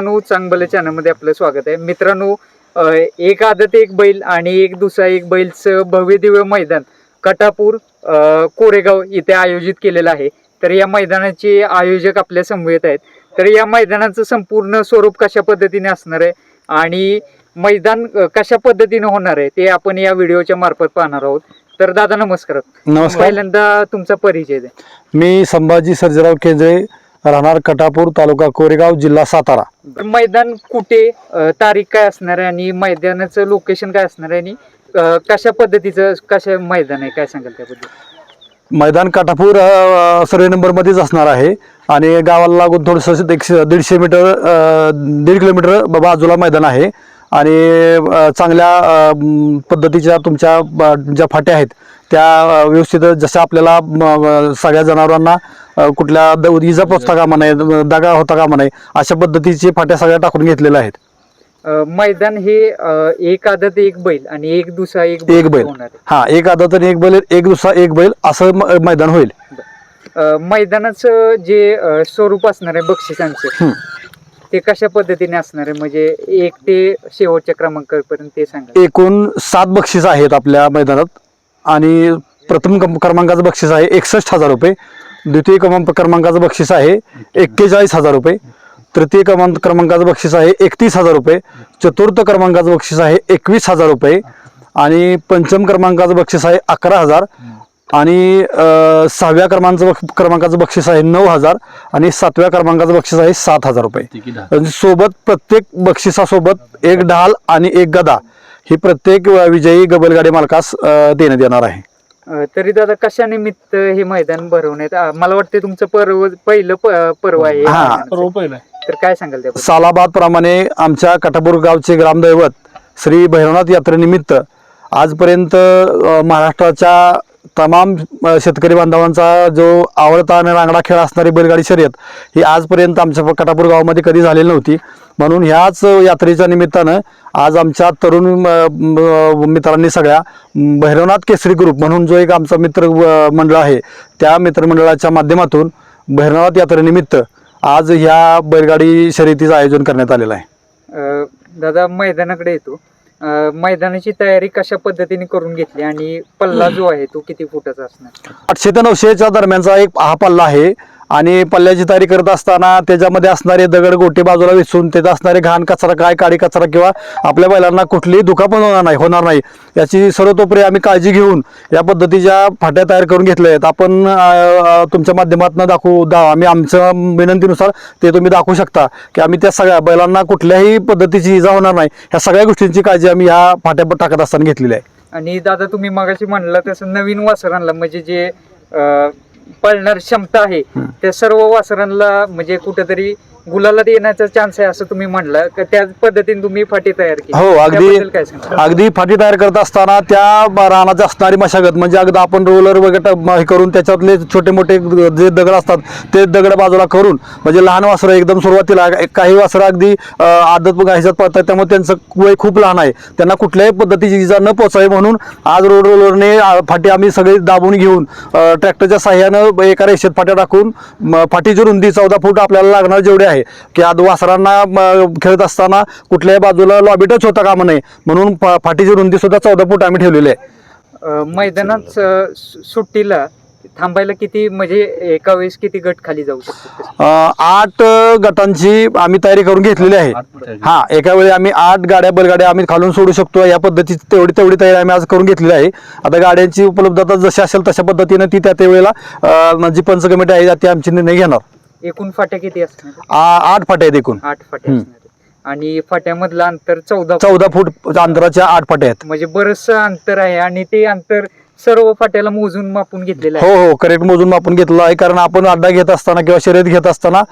मित्रांनो चांगलं चॅनलमध्ये आपलं स्वागत आहे. मित्रांनो एक आदत एक बैल आणि एक दुसरा एक बैलचं भव्य दिव्य मैदान कटापूर कोरेगाव इथे आयोजित केलेलं आहे. तर या मैदानाचे आयोजक आपल्या समवेत आहेत. तर या मैदानाचं संपूर्ण स्वरूप कशा पद्धतीने असणार आहे आणि मैदान कशा पद्धतीने होणार आहे ते आपण या व्हिडिओच्या मार्फत पाहणार आहोत. तर दादा नमस्कार. नमस्कार. पहिल्यांदा तुमचा परिचय द्या. मी संभाजी सर्जेराव केंद्रे राहणार कटापूर तालुका कोरेगाव जिल्हा सातारा. मैदान कुठे अ, तारीख काय असणार आहे आणि मैदानाचं लोकेशन काय असणार आहे आणि अ, कशा पद्धतीचं कशा मैदान आहे काय सांगाल त्याबद्दल? मैदान काठापूर अ, सर्वे नंबरमध्येच असणार आहे. आणि गावाला लागून थोडंसं एक दीडशे मीटर अ, दीड किलोमीटर ब- बाजूला मैदान आहे. आणि अ, चांगल्या अ, म, पद्धतीच्या तुमच्या ज्या फाट्या आहेत त्या अ, व्यवस्थित जशा आपल्याला म, अ, सगळ्या जनावरांना कुठल्या द- इजा पोचता कामा नये दगा होता कामा नये अशा पद्धतीची फाट्या सगळ्या टाकून घेतलेल्या आहेत. अ, मैदान हे अ, एक आदत एक बैल आणि एक दुसरा एक एक बैल. होणार आहे. हा एक आदत आणि एक बैल एक दुसरा एक बैल असं म- मैदान होईल. अ, मैदानाचं जे अ, स्वरूप असणार आहे बक्षिसांचं. ते कशा पद्धतीने असणार आहे? म्हणजे एक ते शेवटच्या क्रमांकापर्यंत ते सांगा. एकूण सात बक्षीस आहेत आपल्या मैदानात आणि प्रथम क्रम- क्रमांकाचं बक्षीस आहे एकसष्ट हजार रुपये. द्वितीय क्रमांक क्रमांकाचं बक्षीस आहे एक्केचाळीस हजार रुपये. तृतीय क्रमांक क्रमांकाचं बक्षीस आहे एकतीस हजार रुपये. चतुर्थ क्रमांकाचं बक्षीस आहे एकवीस हजार रुपये. आणि पंचम क्रमांकाचं बक्षीस आहे अकरा हजार. आणि सहाव्या क्रमांकाचं बक- क्रमांकाचं बक्षीस आहे नऊ हजार. आणि सातव्या क्रमांकाचं बक्षीस आहे सात हजार रुपये. सोबत प्रत्येक बक्षिसासोबत एक ढाल आणि एक गदा ही प्रत्येक विजयी गबलगाडी मालकास देण्यात येणार आहे. अ, तरी दादा कशा निमित्त हे मैदान भरवण्यात आ, मला वाटतं तुमचं पर्व पहिलं प- पर्व आहे हा. मैदानाचं. तर काय सांगाल त्याबद्दल सालाबाद प्रमाणे आमच्या कटापूर गावचे ग्रामदैवत श्री भैरवनाथ यात्रेनिमित्त आजपर्यंत अ, महाराष्ट्राच्या तमाम अ, शेतकरी बांधवांचा जो आवडता आणि रांगडा खेळ असणारी बैलगाडी शर्यत ही आजपर्यंत आमच्या कटापूर गावामध्ये कधी झालेली नव्हती म्हणून ह्याच यात्रेच्या निमित्तानं आज आमच्या तरुण मित्रांनी सगळ्या भैरवनाथ केसरी ग्रुप म्हणून जो एक आमचा मित्र मंडळ आहे त्या मित्रमंडळाच्या माध्यमातून भैरवनाथ यात्रेनिमित्त आज ह्या बैलगाडी शर्यतीचं आयोजन करण्यात आलेलं आहे. दादा मैदानाकडे येतो. मैदानाची तयारी कशा पद्धतीने करून घेतली आणि पल्ला जो आहे तो किती फुटाचा असणार? आठशे ते नऊशेच्या दरम्यानचा एक हा पल्ला आहे. आणि पल्ल्याची तयारी करत असताना त्याच्यामध्ये असणारे दगड गोटे बाजूला विसून त्यात असणारे घाण कचरा काय काळी कचरा किंवा आपल्या बैलांना कुठलीही दुखापण होणार नाही होणार नाही. याची सर्वतोपरी आम्ही काळजी घेऊन या पद्धतीच्या फाट्या तयार करून घेतल्या आहेत. आपण तुमच्या माध्यमातून दाखवू दा आम्ही आमच्या विनंतीनुसार ते तुम्ही दाखवू शकता की आम्ही त्या सगळ्या बैलांना कुठल्याही पद्धतीची इजा होणार नाही. ह्या सगळ्या गोष्टींची काळजी आम्ही ह्या फाट्या टाकत असताना घेतलेली आहे. आणि दादा तुम्ही मगाशी म्हणलं तसं नवीन वासरांना म्हणजे जे पळणार क्षमता आहे. त्या सर्व वासरांना म्हणजे कुठेतरी गुलाला येण्याचा चान्स आहे असं तुम्ही म्हणला. त्याच पद्धतीने तुम्ही फाटी तयार केली. हो अगदी अगदी फाटी तयार करत असताना त्या रानाची असणारी मशागत म्हणजे अगदी आपण रोलर वगैरे करून त्याच्यातले छोटे मोठे जे दगड असतात ते दगड बाजूला करून म्हणजे लहान वासरं एकदम सुरुवातीला काही वासरं अगदी आदत ह्याच्यात पडतात त्यामुळे त्यांचं वय खूप लहान आहे. त्यांना कुठल्याही पद्धतीची इजा न पोचावी म्हणून आज रोड रोलरने फाटी आम्ही सगळी दाबून घेऊन ट्रॅक्टरच्या साह्यानं एका रेषेत फाट्या टाकून फाटीची रुंदी चौदा फूट आपल्याला लागणार जेवढी आहे की आज वासरांना खेळत असताना कुठल्याही बाजूला लॉबी टच होता कामा नये. म्हणून फाटीची रुंदी सुद्धा चौदा फूट आम्ही ठेवलेली आहे. मैदानात सुट्टीला थांबायला किती म्हणजे एका वेळेस किती गट खाली जाऊ आठ गटांची आम्ही तयारी करून घेतलेली आहे. हा एका वेळी आम्ही आठ गाड्या बैलगाड्या आम्ही खालून सोडू शकतो. या पद्धतीची तेवढी तेवढी तयारी आम्ही आज करून घेतलेली आहे. आता गाड्यांची उपलब्धता जशी असेल तशा पद्धतीने ती त्या त्यावेळेला जी पंच कमिटी आहे ती आमची निर्णय घेणार. एकूण फाट्या किती असणार? आ- आठ फाट्या आहेत एकूण. आठ फाट्या हम्म. असणार आणि फाट्यामधलं अंतर चौदा चौदा फूट अंतराच्या आठ फाट्या आहेत. म्हणजे बरचसं अंतर आहे आणि ते अंतर सर्व फाट्याला मोजून मापून घेतलेलं आहे. हो हो करेक्ट मोजून मापून घेतलं आहे कारण आपण अड्डा घेत असताना किंवा शर्यत घेत असताना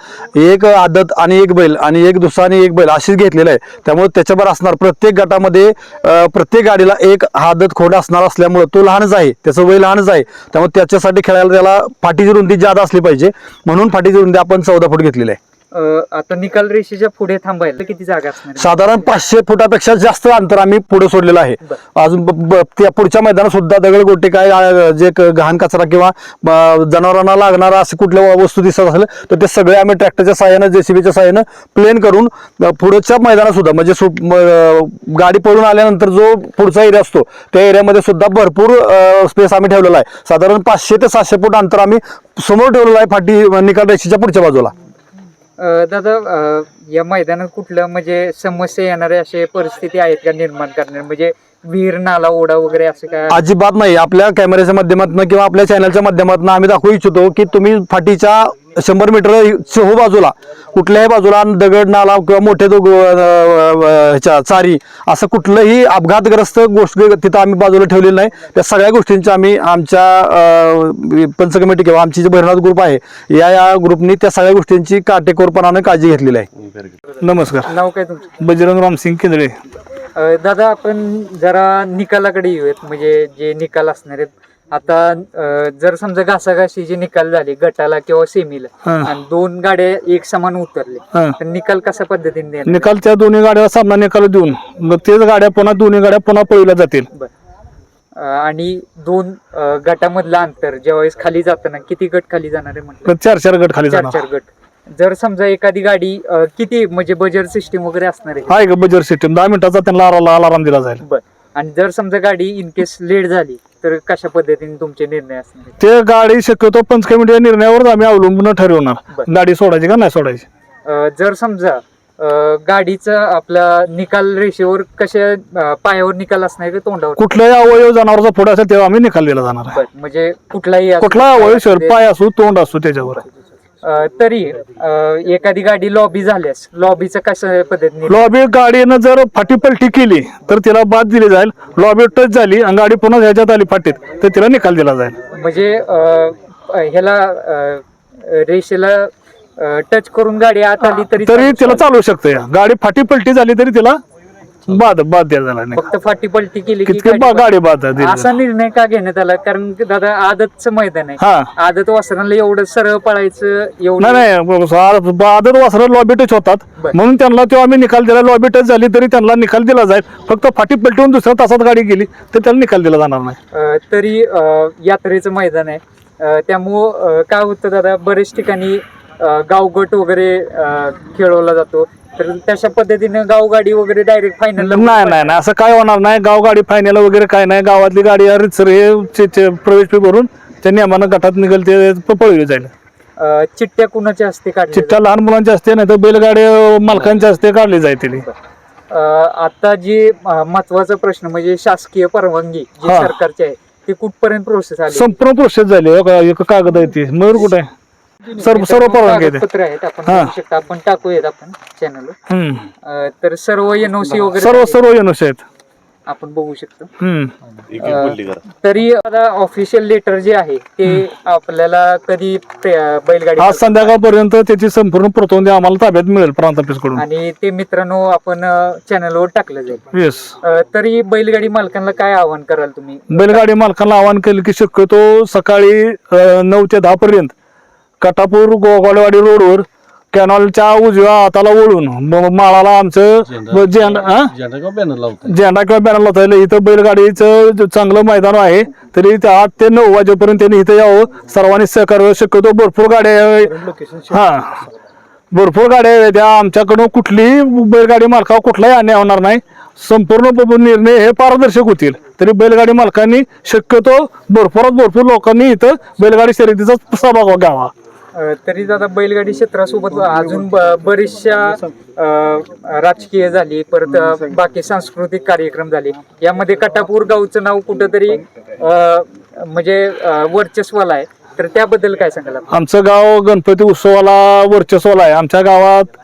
एक आदत आणि एक बैल आणि एक दुसरा आणि एक बैल अशीच घेतलेलं आहे. त्यामुळे त्याच्यावर असणार प्रत्येक गटामध्ये प्रत्येक गाडीला एक आदत खोड असणार असल्यामुळं तो लहानच आहे त्याचं वय लहानच आहे. त्यामुळे त्याच्यासाठी खेळायला त्याला फाटीची रुंदी जादा असली पाहिजे. म्हणून फाटीची रुंदी आपण चौदा फूट घेतलेली आहे. आता निकाल रेषेच्या पुढे थांबायला किती जागा असणार आहे? साधारण पाचशे फुटापेक्षा जास्त अंतर आम्ही पुढे सोडलेलं आहे बरं. अजून ब- ब- त्या पुढच्या मैदानात सुद्धा दगडगोटे काय जे क- घाण कचरा किंवा जनावरांना लागणारा असे कुठल्या वस्तू दिसत असेल तर ते सगळे आम्ही ट्रॅक्टरच्या साहाय्यानं जेसीबीच्या साहाय्यानं प्लेन करून अं, पुढच्या मैदानात सुद्धा म्हणजे सु- म- अं, गाडी पळून आल्यानंतर जो पुढचा एरिया असतो त्या एरियामध्ये सुद्धा भरपूर स्पेस आम्ही ठेवलेला आहे साधारण पाचशे ते सातशे फूट अंतर आम्ही समोर ठेवलेलं आहे फाटी निकाल रेषेच्या पुढच्या बाजूला दादा या मैदानात कुठलं म्हणजे समस्या येणारे असे परिस्थिती आहेत का निर्माण करणार म्हणजे विहीर नाला ओढा वगैरे असं काय? अजिबात नाही. आपल्या कॅमेऱ्याच्या माध्यमातून किंवा आपल्या चॅनलच्या माध्यमातून आम्ही दाखवू इच्छितो की तुम्ही फाटीच्या शंभर मीटर चहू बाजूला कुठल्याही बाजूला दगड नाला किंवा मोठे दो ह्याच्या चारी असं कुठलंही अपघातग्रस्त गोष्ट तिथं आम्ही बाजूला ठेवलेली नाही. त्या सगळ्या गोष्टींची आम्ही आमच्या पंच कमिटी किंवा आमची जी भैरनाथ ग्रुप आहे या या ग्रुपनी त्या सगळ्या गोष्टींची काटेकोरपणाने काळजी घेतलेली आहे. नमस्कार. नाव काय तुमचं? बजरंग रामसिंग केंद्रे. दादा आपण जरा निकालाकडे येऊयात. म्हणजे जे निकाल असणार आहेत आता अं, जर समजा घासाघाशीचे निकाल झाले गटाला किंवा सेमीला हा. आणि दोन गाड्या एक समान उतरले हा. तर निकाल कशा पद्धतीने देणार? निकाल त्या दोन्ही गाड्या सामना निकाल देऊन मग तेच गाड्या पुन्हा दोन्ही गाड्या पुन्हा पहिल्या जातील. बर. अं, आणि दोन अं, गटामधलं अंतर ज्यावेळेस खाली जाताना किती गट खाली जाणार आहे म्हटलं? तर चार चार गट खाली चार जाणार. चार गट. जर समजा एखादी गाडी अं, किती म्हणजे बजेट सिस्टीम वगैरे असणार आहे? का बजर सिस्टीम दहा मिनिटाचा त्यांना अलाराम दिला जाईल. बर. आणि जर समजा गाडी इन केस लेट झाली तर कशा पद्धतीने तुमचे निर्णय असणार? ते गाडी शक्यतो पंच कमिटीच्या निर्णयावर आम्ही अवलंबून ठरवणार बरं. गाडी सोडायची का नाही सोडायची अं, जर समजा अं, गाडीचा आपला निकाल रेषेवर कशा अं, पायावर निकाल असणार का तोंडावर कुठल्याही अवयव जनावरचा पुढे असेल तेव्हा आम्ही निकाल दिला जाणार आहे. बर म्हणजे कुठलाही असो, कुठला अवयव पाय असू तोंड असू त्याच्यावर तरी एखादी गाडी लॉबी झाल्यास लॉबीचं कशा पद्धतीने? लॉबी गाडीनं जर फाटी पलटी केली तर तिला बाद दिली जाईल. लॉबी टच झाली आणि गाडी पुन्हा ह्याच्यात आली फाटीत तर तिला निकाल दिला जाईल. म्हणजे ह्याला रेषेला टच करून गाडी आत आली तरी तरी तिला शकते. चालू शकते गाडी फाटी पलटी झाली तरी तिला बाद बाद झाला नाही. फक्त फाटी पलटी केली की कितके गाडी बा- बाद. गाडी. असा निर्णय का घेण्यात आला? कारण की दादा आदतचं मैदान आहे. हा. आदत वासरांना एवढं सरळ पळायचं नाही एवढं नाही सा- आदत वासरं लॉबी टच होतात. बर. म्हणून त्यांना तेव्हा आम्ही निकाल दिला लॉबी टच झाली तरी त्यांना निकाल दिला जाईल. फक्त फाटी पलटून दुसऱ्या तासात गाडी गेली तर त्याला निकाल दिला जाणार नाही. अं, तरी अं, यात्रेचं मैदान आहे. अं, त्यामुळं अं, काय होतं दादा बरेच ठिकाणी अं, गावगट वगैरे अं, खेळवला जातो. तर तशा पद्धतीने गावगाडी वगैरे डायरेक्ट फायनल नाही नाही नाही असं काय होणार नाही. गाव गाडी फायनल वगैरे काय नाही. गावातली गाडी रितसर हे चे- चे- प्रवेश फी भरून त्या नियमानं गटात निघेल ते प- पळवली जाईल. चिठ्ठ्या कुणाच्या हस्ते काढल्या चिठ्ठ्या लहान मुलांच्या असते नाही तर बैलगाडी अं, मालकांच्या असते काढली अं, आता जी अं, महत्त्वाचा प्रश्न म्हणजे शासकीय परवानगी जी हा. सरकारची आहे ती कुठपर्यंत प्रोसेस आली? संपूर्ण प्रोसेस झाली. हो का? एक कागद आहे ती. मयूर कुठे आहे? सर्व सर्व परवानगी आहे आहेत आपण हा. बघू शकता. आपण टाकूयात आपण चॅनल हम्म. तर सर्व एनओसी वगैरे सर्व. सर्व एनुस आहेत. आपण बघू शकतो. हम्म. अं, तरी आता ऑफिशियल लेटर जे आहे ते आपल्याला कधी बैलगाडी आज संध्याकाळपर्यंत त्याची संपूर्ण प्रतोंदी आम्हाला ताब्यात मिळेल प्रांत ऑफिसकडून. आणि ते मित्रांनो आपण चॅनलवर टाकलं जाईल. येस अं, तरी बैलगाडी मालकांना काय आवाहन कराल तुम्ही? बैलगाडी मालकांना आवाहन केलं की शक्यतो सकाळी अं, नऊ ते दहा पर्यंत कटापूर गोगाडवाडी रोडवर कॅनॉलच्या उजव्या हाताला म- माळाला आमचं झेंडा हा? झेंडा किंवा बॅनर लावतात झेंडा किंवा बॅनर लावता येईल इथं बैलगाडीचं ज- चांगलं मैदान आहे तरी ते आठ ते नऊ वाजेपर्यंत त्यांनी इथं यावं. सर्वांनी सहकार्य शक्यतो भरपूर गाड्या हा. भरपूर गाड्या आहेत त्या आमच्याकडून कुठलीही बैलगाडी मालकावर कुठलाही अन्याय होणार नाही. संपूर्ण ब- ब- निर्णय हे पारदर्शक होतील. तरी बैलगाडी मालकांनी शक्यतो भरपूरात भरपूर लोकांनी इथं बैलगाडी शर्यतीचा सहभाग घ्यावा. तरी दादा बैलगाडी क्षेत्रासोबत अजून ब- बरीचशा राजकीय झाली परत बाकी सांस्कृतिक कार्यक्रम झाले. यामध्ये कटापूर गावचं नाव कुठंतरी म्हणजे अं, वर्चस्वाला आहे. तर त्याबद्दल काय सांगाल आमचं गाव गणपती उत्सवाला वर्चस्वाला आहे. आमच्या गावात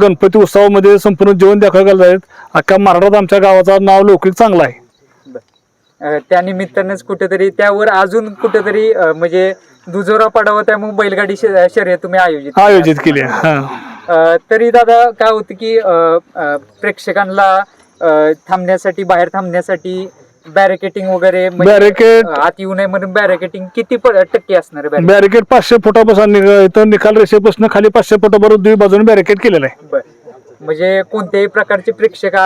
गणपती उत्सवामध्ये संपूर्ण जेवण दाखल आहेत अख्ख्या महाराष्ट्रात आमच्या गावाचं नाव लोकल चांगलं आहे. त्या निमित्तानंच कुठेतरी त्यावर अजून कुठेतरी म्हणजे दुजोरा पडावा त्यामुळे बैलगाडी शर्यत तुम्ही आयोजित केली. आयोजित केली तरी दादा काय होतं की प्रेक्षकांना थांबण्यासाठी बाहेर थांबण्यासाठी बॅरिकेटिंग वगैरे म्हणजे, Barricade- अं, आत येऊ नये म्हणून बॅरिकेटिंग किती टक्के असणार? बॅरिकेड पाचशे फुटापासून निकाल रेषेपासून खाली पाचशे फुटापर्यंत दुई बाजूने बॅरिकेड केलेलं आहे बरं. म्हणजे कोणत्याही प्रकारचे प्रेक्षक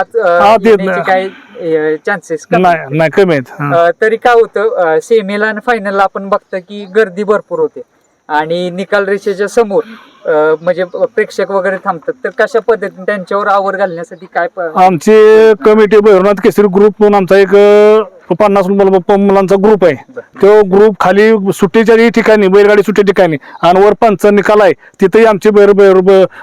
चान्सेस नाही नाही कमी आहेत हा. तरी काय होतं सेमीला आणि फायनलला आपण बघतो की गर्दी भरपूर होते. आणि निकाल रेषेच्या समोर म्हणजे प्रेक्षक वगैरे थांबतात. तर कशा पद्धतीने त्यांच्यावर आवर घालण्यासाठी काय आमची कमिटी भैरवनाथ केसरी ग्रुप म्हणून आमचा एक पन्नास मुल- मुलांचा ग्रुप आहे. तो ग्रुप खाली सुट्टीच्या ठिकाणी बैलगाडी सुट्टी ठिकाणी आणि वर पंच निकाल आहे. तिथेही आमचे बैर बैर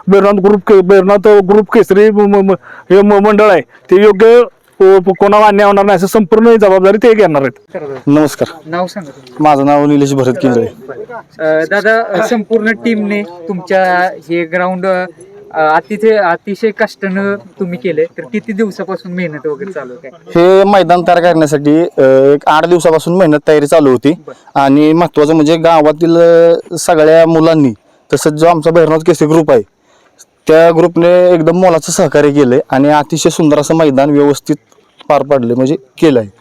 बैरनाथ ग्रुप बैरनाथ ग्रुप केसरी म- हे म- मंडळ आहे. ते योग्य अ, कोणाला अन्याय होणार नाही असं संपूर्ण जबाबदारी ते घेणार आहेत. नमस्कार. नाव सांगा तुम्ही. माझं नाव निलेश भरत केंद्रे अं, दादा अं, संपूर्ण टीमने तुमच्या हे ग्राउंड अतिशय अतिशय कष्टानं तुम्ही केले तर किती दिवसापासून मेहनत वगैरे चालू आहे काय? हे मैदान तयार करण्यासाठी अ, एक आठ दिवसापासून मेहनत तयारी चालू होती. आणि महत्वाचं म्हणजे गावातील अ, सगळ्या मुलांनी तसंच जो आमचा भैरनाथ केसरी ग्रुप आहे त्या ग्रुपने एकदम मोलाचं सहकार्य केलंय आणि अतिशय सुंदर असं मैदान व्यवस्थित पार पाडले म्हणजे केलं आहे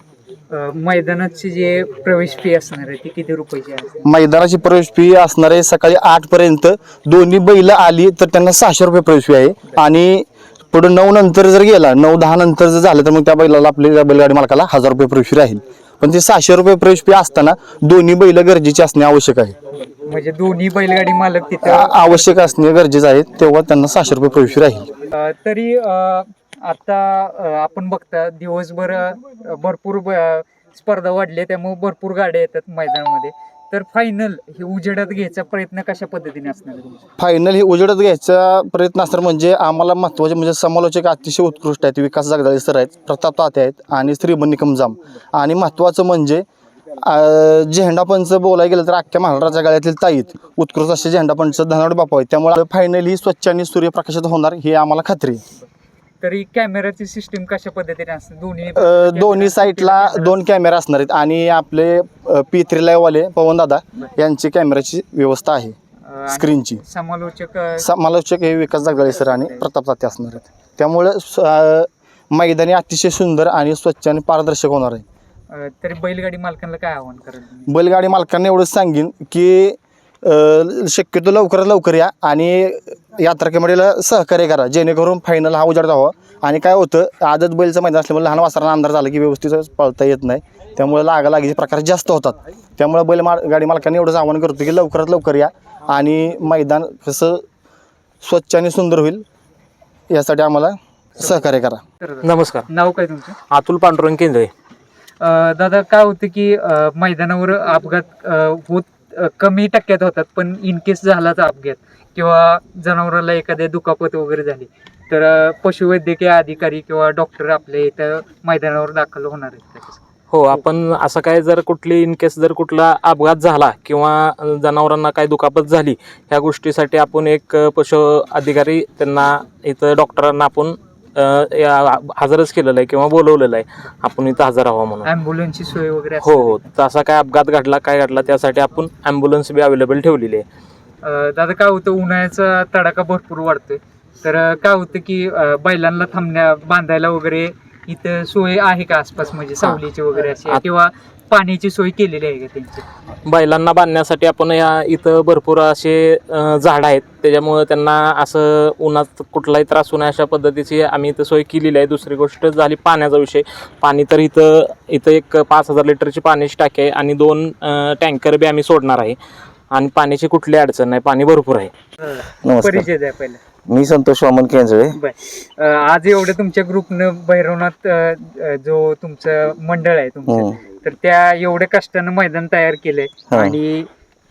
अं, मैदानाची जे प्रवेश फी असणार आहे ती किती रुपयाची आहे? मैदानाची प्रवेश फी असणार आहे सकाळी आठ पर्यंत. दोन्ही बैल आली तर त्यांना सहाशे रुपये प्रवेश फी आहे. आणि पुढे नऊ नंतर जर गेला नऊ दहा नंतर जर झालं तर मग त्या बैलाला आपल्या बैलगाडी मालकाला हजार रुपये प्रवेश फी राहील. पण ते सहाशे रुपये प्रवेश फी असताना दोन्ही बैल गरजेचे असणे आवश्यक आहे. म्हणजे दोन्ही बैलगाडी मालक तिथं आ- आवश्यक असणे गरजेचं आहे तेव्हा त्यांना सहाशे रुपये प्रवेश राहील. अ, तरी अ, आता अ, आपण बघता दिवसभर अ, भरपूर ब- स्पर्धा वाढली त्यामुळे भरपूर गाड्या येतात मैदानामध्ये. तर फायनल हे उजेडात घ्यायचा प्रयत्न कशा पद्धतीने असणार आहे तुमचा? फायनल हे उजेडत घ्यायचा प्रयत्न असणार म्हणजे आम्हाला महत्त्वाचे म्हणजे समालोचक अतिशय उत्कृष्ट आहेत विकास जगदाळे सर आहेत प्रताप ताते आहेत आणि श्रीबन निकमजाम आणि महत्त्वाचं म्हणजे अं, झेंडापंच बोलायला गेलं तर अख्ख्या महाराष्ट्राच्या गाड्यातील ताईत उत्कृष्ट असे झेंडापंच धनाड बापा आहेत. त्यामुळे फायनल ही स्वच्छ आणि सूर्यप्रकाशित होणार ही आम्हाला खात्री आहे. तरी कॅमेराची सिस्टीम कशा पद्धतीने असते? दोन्ही अ, दोन्ही साईडला दोन कॅमेरा असणार आहेत आणि आपले पी थ्री लाईव्हवाले पवन दादा यांची कॅमेऱ्याची व्यवस्था आहे अ, आणि स्क्रीनची समालोचक अ, समालोचक हे विकास जगदाळे सर आणि प्रताप ताते असणार आहेत. त्यामुळे स- अ, मैदानी अतिशय सुंदर आणि स्वच्छ आणि पारदर्शक होणार आहे. अ, तरी बैलगाडी मालकांना काय आव्हान करेल तुम्ही? बैलगाडी मालकांना एवढंच सांगेन की शक्यतो लवकरात लवकर या आणि यात्रा कमिटीला सहकार्य करा. जेणेकरून फायनल हा उजाड व्हावा. आणि काय होतं आदत बैलचं मैदान असल्यामुळे लहान वासरांना अंधार झाला की व्यवस्थित पळता येत नाही. त्यामुळे लागालागीचे प्रकार जास्त होतात. त्यामुळे बैल मा गाडी मालकांनी एवढंच आवाहन करतो की लवकरात लवकर या आणि मैदान कसं स्वच्छ आणि सुंदर होईल यासाठी आम्हाला सहकार्य करा. नमस्कार. नाव काय तुमचं? अतुल पांडुरंग केंद्रे. दादा काय होतं की मैदानावर अपघात होत कमी टक्क्यात होतात पण इन केस झालाच अपघात. किंवा जनावराला एखाद्या दुखापत वगैरे झाली तर पशुवैद्यकीय अधिकारी किंवा डॉक्टर आपल्या इथं मैदानावर दाखल होणार आहेत हो आपण असं काय जर कुठली इन केस जर कुठला अपघात झाला किंवा जनावरांना काय दुखापत झाली ह्या गोष्टीसाठी आपण एक पशु अधिकारी त्यांना इथं डॉक्टरांना आपण हजरच केलेलं आहे किंवा बोलवलेलं आहे. आपण इथं हजर हवं म्हणून. ॲम्ब्युलन्सची सोय वगैरे हो. हो. तसा काय अपघात घडला काय घडला त्यासाठी आपण ॲम्ब्युलन्स बी अवेलेबल ठेवलेली आहे. अ, दादा काय होतं उन्हाळ्याचा तडाखा भरपूर वाढतोय. तर अ, काय होतं की अ, बैलांना थांबण्या बांधायला वगैरे इथं सोय आहे का आसपास? म्हणजे सावलीची वगैरे अशी आत- किंवा पाण्याची सोय केलेली आहे का त्यांची? बैलांना बांधण्यासाठी आपण या इथं भरपूर असे अ, झाडं आहेत. त्याच्यामुळं त्यांना असं उन्हात कुठलाही त्रास होण्या अशा पद्धतीची आम्ही इथं सोय केलेली आहे. दुसरी गोष्ट झाली पाण्याचा विषय. पाणी तर इथं इथं एक पाच हजार लिटरची पाण्याची टाकी आहे आणि दोन टँकर बी आम्ही सोडणार आहे. आणि पाण्याची कुठली अडचण नाही. पाणी भरपूर आहे. नमस्कार. परिचय द्या पहिला. मी संतोष वामन केंजळे. बर. अ, आज एवढं तुमच्या ग्रुपनं भैरवनाथ अ, अ, जो तुमचं मंडळ आहे तुमचं तर त्या एवढ्या कष्टानं मैदान तयार केलंय. हा. आणि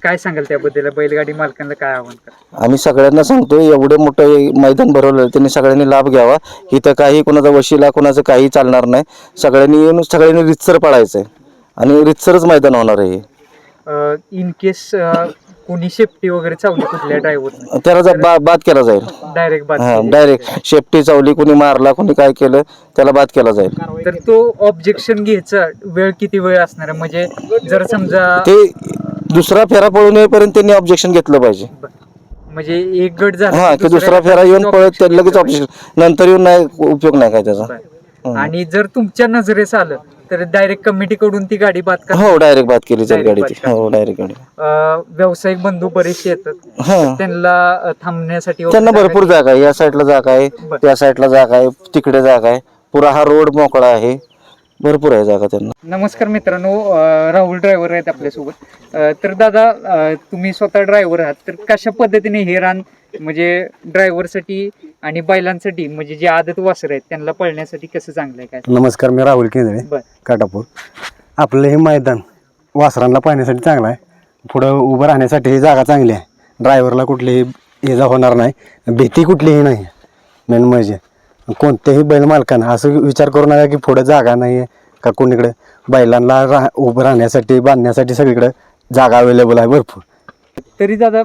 काय सांगाल त्याबद्दल? बैलगाडी मालकांना काय आव्हान करा आम्ही सगळ्यांना सांगतो एवढं मोठं हे मैदान भरवलं त्यांनी सगळ्यांनी लाभ घ्यावा. इथं काही कोणाचा वशिला कोणाचं काही चालणार नाही. सगळ्यांनी येऊन सगळ्यांनी रितसर पळायचं आहे आणि रितसरच मैदान होणार आहे. इन केस कोणी सेफ्टी वगैरे चावली कुठल्या ड्रायव्हर त्याला जर बा बाद केला जाईल. डायरेक्ट बाद हा केली. डायरेक्ट शेपटी चावली कोणी मारला कोणी काय केलं त्याला बाद केला जाईल. तर तो ऑब्जेक्शन घ्यायचा वेळ किती वेळ असणार आहे? म्हणजे जर समजा ते दुसरा फेरा पळून येईपर्यंत त्यांनी ऑब्जेक्शन घेतलं पाहिजे. म्हणजे एक गट झाला हा की दुसरा फेरा येऊन पळत ते लगेच ऑब्जेक्शन नंतर येऊन नाही उपयोग नाही काय त्याचा. आणि जर तुमच्या नजरेस आलं तर डायरेक्ट कमिटीकडून ती गाडी बाद का हो डायरेक्ट बात केली जाईल Direct गाडी ती बात हो डायरेक्ट गाडी. अं, व्यावसायिक बंधू बरेचसे येतात. हा. त्यांना थांबण्यासाठी वगैरे त्यांना भरपूर जागा आहे. या साईडला जागा आहे बरं. त्या साईडला जागा आहे तिकडे जागा आहे. पुरा हा रोड मोकळा आहे. भरपूर आहे जागा त्यांना. नमस्कार मित्रांनो अं, राहुल ड्रायव्हर आहेत आपल्यासोबत. अं, तर दादा अं, तुम्ही स्वतः ड्रायव्हर आहात. तर कशा पद्धतीने हे रान म्हणजे ड्रायव्हरसाठी आणि बैलांसाठी म्हणजे जे आदत वासर आहेत त्यांना पळण्यासाठी कसं चांगलं आहे काय? नमस्कार मी राहुल केंद्रे बर. काटापूर. आपलं हे मैदान वासरांना पाहण्यासाठी चांगलं आहे. पुढं उभं राहण्यासाठी ही जागा चांगली आहे. ड्रायव्हरला कुठलीही ये जा होणार नाही. भीती कुठलीही नाही. मेन म्हणजे. कोणत्याही बैल मालकानं असं विचार करू नका की पुढं जागा नाही आहे का कोणीकडे. बैलांना राह उभं राहण्यासाठी बांधण्यासाठी सगळीकडे जागा अवेलेबल आहे भरपूर. तरी दादा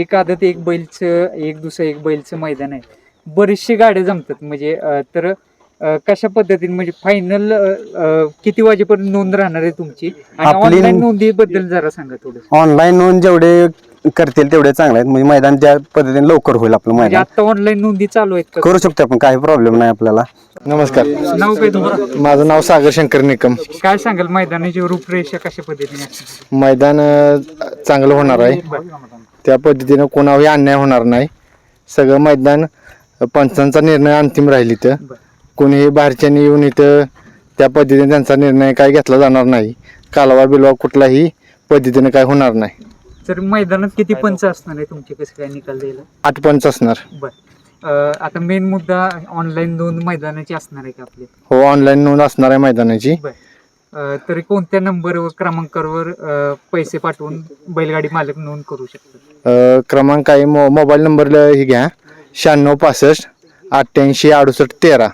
एक आदत एक बैलचं एक दुसरं एक बैलचं मैदान आहे. बरेचसे गाड्या जमतात. म्हणजे तर कशा पद्धतीने म्हणजे फायनल किती वाजेपर्यंत नोंद राहणार आहे तुमची? आणि ऑनलाईन नोंदीबद्दल जरा सांगा थोडं ऑनलाईन नोंद जेवढे करतील तेवढे चांगले आहेत. म्हणजे मैदान ज्या पद्धतीने लवकर होईल आपलं म्हणजे मैदान. आता ऑनलाईन नोंदी चालू आहेत का? करू शकतो आपण काही प्रॉब्लेम नाही आपल्याला. नमस्कार. नाव काय तुमचं? माझं नाव सागर शंकर निकम. काय सांगाल मैदानाची रूपरेषा कशा पद्धतीने? मैदान अ, चांगलं होणार आहे. त्या पद्धतीनं कोणावरही अन्याय होणार नाही. सगळं मैदान अ, पंचांचा निर्णय अंतिम राहील इथं. कोणीही बाहेरच्यांनी येऊन इथं त्या पद्धतीने त्यांचा निर्णय काय घेतला जाणार नाही. कालवा बिलवा कुठलाही पद्धतीने काय होणार नाही. तर मैदानात किती पंच असणार आहे तुमचे? कसं काय निकाल द्यायला? आठ पंच असणार. बर. आता मेन मुद्दा ऑनलाईन नोंद मैदानाची असणार आहे का आपली? हो ऑनलाईन नोंद असणार आहे मैदानाची. तरी कोणत्या नंबरवर क्रमांकावर पैसे पाठवून बैलगाडी मालक नोंद करू शकतात? अ, क्रमांक आहे मो मोबाईल नंबर ही घ्या. शहाण्णव पासष्ट अठ्ठ्याऐंशी अडुसष्ट तेरा.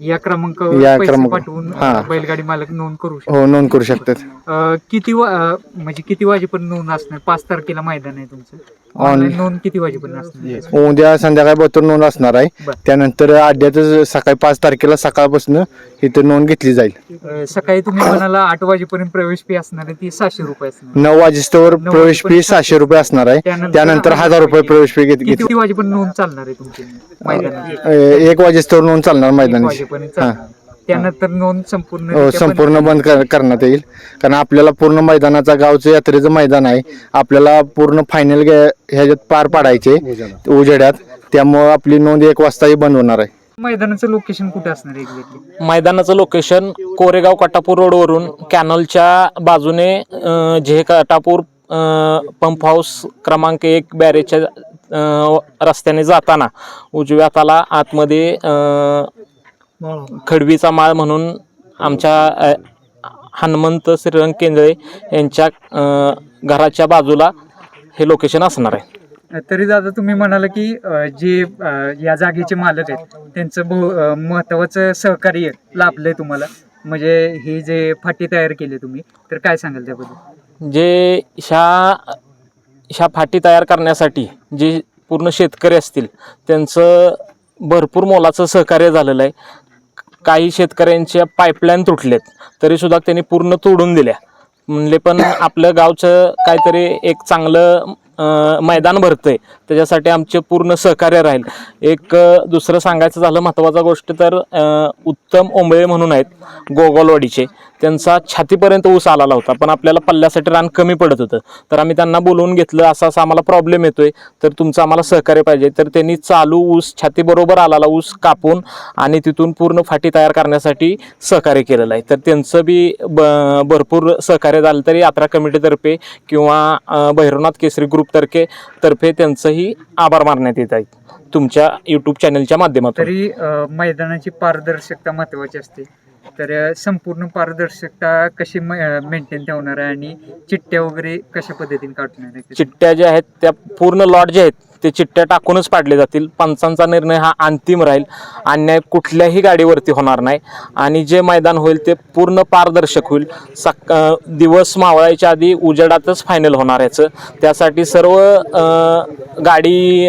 या क्रमांकावर या क्रमांक- पाठवून हा. बैलगाडी मालक नोंद करू शकतात. हो नोंद करू शकतात. अं, किती वा- अं, म्हणजे किती वाजेपर्यंत नोंद असणार? पाच तारखेला मैदान आहे तुमचं. On- ऑनलाईन नोंद किती वाजेपर्यंत असणार? उद्या संध्याकाळी नोंद असणार आहे. बर. त्यानंतर अड्ड्यातच सकाळी पाच तारखेला सकाळपासून इथं नोंद घेतली जाईल. अं, सकाळी तुम्ही म्हणाला आठ वाजेपर्यंत प्रवेश फी असणार आहे ती सहाशे रुपये असणार. नऊ वाजेस्तोवर नऊ प्रवेश फी वाजेपर्यंत सहाशे रुपये असणार आहे. त्यानंतर त्यानंतर हजार रुपये प्रवेश फी घेत- घेतली. किती वाजेपर्यंत नोंद चालणार आहे तुमची? मैदानाची. अ, एक वाजेस्तोवर नोंद चालणार मैदानाची. चालणार. त्यानंतर नोंद संपूर्ण हो संपूर्ण बंद कर- करण्यात येईल. कारण आपल्याला पूर्ण मैदानाचा गावचं यात्रेचं मैदान आहे. आपल्याला पूर्ण फायनल ह्याच्यात पार पाडायचे उजेड्यात त्यामुळं आपली नोंद एक वाजताही बंद होणार आहे. मैदानाचं लोकेशन कुठे असणार आहे एक्झॅक्टली मैदानाचं लोकेशन कोरेगाव कटापूर रोडवरून कॅनलच्या बाजूने अं, जे कटापूर अं, पंप हाऊस क्रमांक एक बॅरेजच्या अं, रस्त्याने जाताना उजव्या हाताला आतमध्ये अं, खडवीचा माळ म्हणून आमच्या हनुमंत श्रीरंग केंद्रे यांच्या घराच्या बाजूला हे लोकेशन असणार आहे. तरी दादा तुम्ही म्हणाला की जे या जागेचे मालक आहेत त्यांचं बहु महत्वाचं सहकार्य लाभलंय तुम्हाला. म्हणजे हे जे फाटी तयार केले तुम्ही तर काय सांगाल त्याबद्दल? जे ह्या ह्या फाटी तयार करण्यासाठी जे पूर्ण शेतकरी असतील त्यांचं भरपूर मोलाचं सहकार्य झालेलं आहे. काही शेतकऱ्यांच्या पाईपलाईन तुटलेत तरीसुद्धा त्यांनी पूर्ण तोडून दिल्या. म्हणले पण आपलं गावचं काहीतरी एक चांगलं मैदान भरतं आहे त्याच्यासाठी आमचे पूर्ण सहकार्य राहील. एक दुसरं सांगायचं झालं महत्त्वाचा गोष्ट तर उत्तम ओंबळे म्हणून आहेत गोगोलवाडीचे. त्यांचा छातीपर्यंत ऊस आलेला होता पण आपल्याला पल्ल्यासाठी रान कमी पडत होतं. तर आम्ही त्यांना बोलवून घेतलं असा असा आम्हाला प्रॉब्लेम येतोय. तर तुमचं आम्हाला सहकार्य पाहिजे. तर त्यांनी चालू ऊस छातीबरोबर आलेला ऊस कापून आणि तिथून पूर्ण फाटी तयार करण्यासाठी सहकार्य केलेलं आहे. तर त्यांचं बी ब भरपूर सहकार्य झालं तरी यात्रा कमिटीतर्फे किंवा भैरवनाथ केसरी ग्रुपतर्फे तर्फे त्यांचंही आभार मानण्यात येत आहेत. तुमच्या यूट्यूब चॅनलच्या माध्यमातून. तरी अं, मैदानाची पारदर्शकता महत्वाची असते. तर अं, संपूर्ण पारदर्शकता कशी मेंटेन ठेवणार आहे आणि चिठ्ठ्या वगैरे कशा पद्धतीने काढणार आहे? चिठ्ठ्या ज्या आहेत त्या पूर्ण लॉट जे आहेत ते चिठ्ठ्या टाकूनच पाडले जातील. पंचांचा निर्णय हा अंतिम राहील. अन्याय कुठल्याही गाडीवरती होणार नाही. आणि जे मैदान होईल ते पूर्ण पारदर्शक होईल. सक दिवस मावळायच्या आधी उजेडातच फायनल होणार याचं. त्यासाठी सर्व गाडी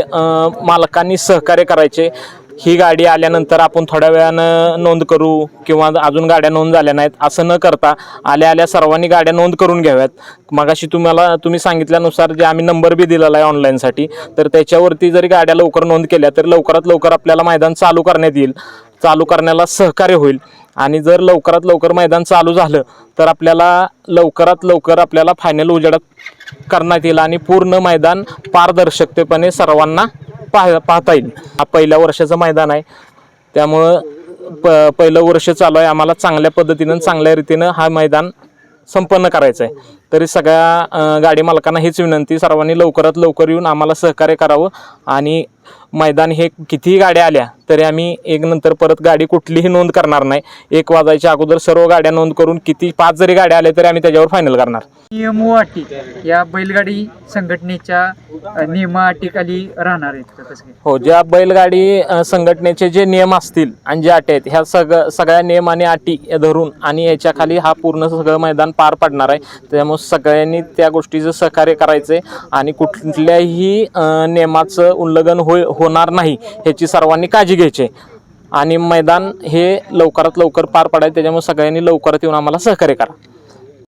मालकांनी सहकार्य करायचे. ही गाडी आल्यानंतर आपण थोड्या वेळानं नोंद करू किंवा अजून गाड्या नोंद झाल्या नाहीत असं न करता आल्या आल्या सर्वांनी गाड्या नोंद करून घ्याव्यात. मगाशी तुम्हाला तुम्ही सांगितल्यानुसार जे आम्ही नंबर बी दिलेला आहे ऑनलाईनसाठी तर त्याच्यावरती जरी गाड्या लवकर नोंद केल्या तर लवकरात लवकर आपल्याला मैदान चालू करण्यात येईल. चालू करण्याला सहकार्य होईल. आणि जर लवकरात लवकर मैदान चालू झालं तर आपल्याला लवकरात लवकर आपल्याला फायनल उजेडात करण्यात येईल आणि पूर्ण मैदान पारदर्शकतेपणे सर्वांना पाह पाहता येईल. हा पहिल्या वर्षाचं मैदान आहे. त्यामुळं प पहिलं वर्ष चालू आहे. आम्हाला चांगल्या पद्धतीनं चांगल्या रीतीनं हा मैदान संपन्न करायचं आहे. तरी सगळ्या गाडी मालकांना हीच विनंती. सर्वांनी लवकरात लवकर येऊन आम्हाला सहकार्य करावं आणि मैदान हे कितीही गाड्या आल्या तरी आम्ही एक नंतर परत गाडी कुठलीही नोंद करणार नाही. एक वाजायच्या अगोदर सर्व गाड्या नोंद करून किती पाच जरी गाड्या आल्या तरी आम्ही त्याच्यावर फायनल करणार. नियम अटी या बैलगाडी संघटनेच्या नियमा अटीखाली राहणार आहेत का कसं काय? हो ज्या बैलगाडी अ, संघटनेचे जे नियम असतील आणि जे अटी आहेत ह्या सग सगळ्या नियम आणि अटी धरून आणि याच्याखाली हा पूर्ण सगळं मैदान पार पडणार आहे. त्यामुळे सगळ्यांनी त्या गोष्टीचं सहकार्य करायचं आहे आणि कुठल्याही अ, नियमाचं उल्लंघन होय होणार नाही ह्याची सर्वांनी काळजी घ्यायची आहे. आणि मैदान हे लवकरात लवकर पार पडायचं त्याच्यामुळे सगळ्यांनी लवकरात येऊन आम्हाला सहकार्य करा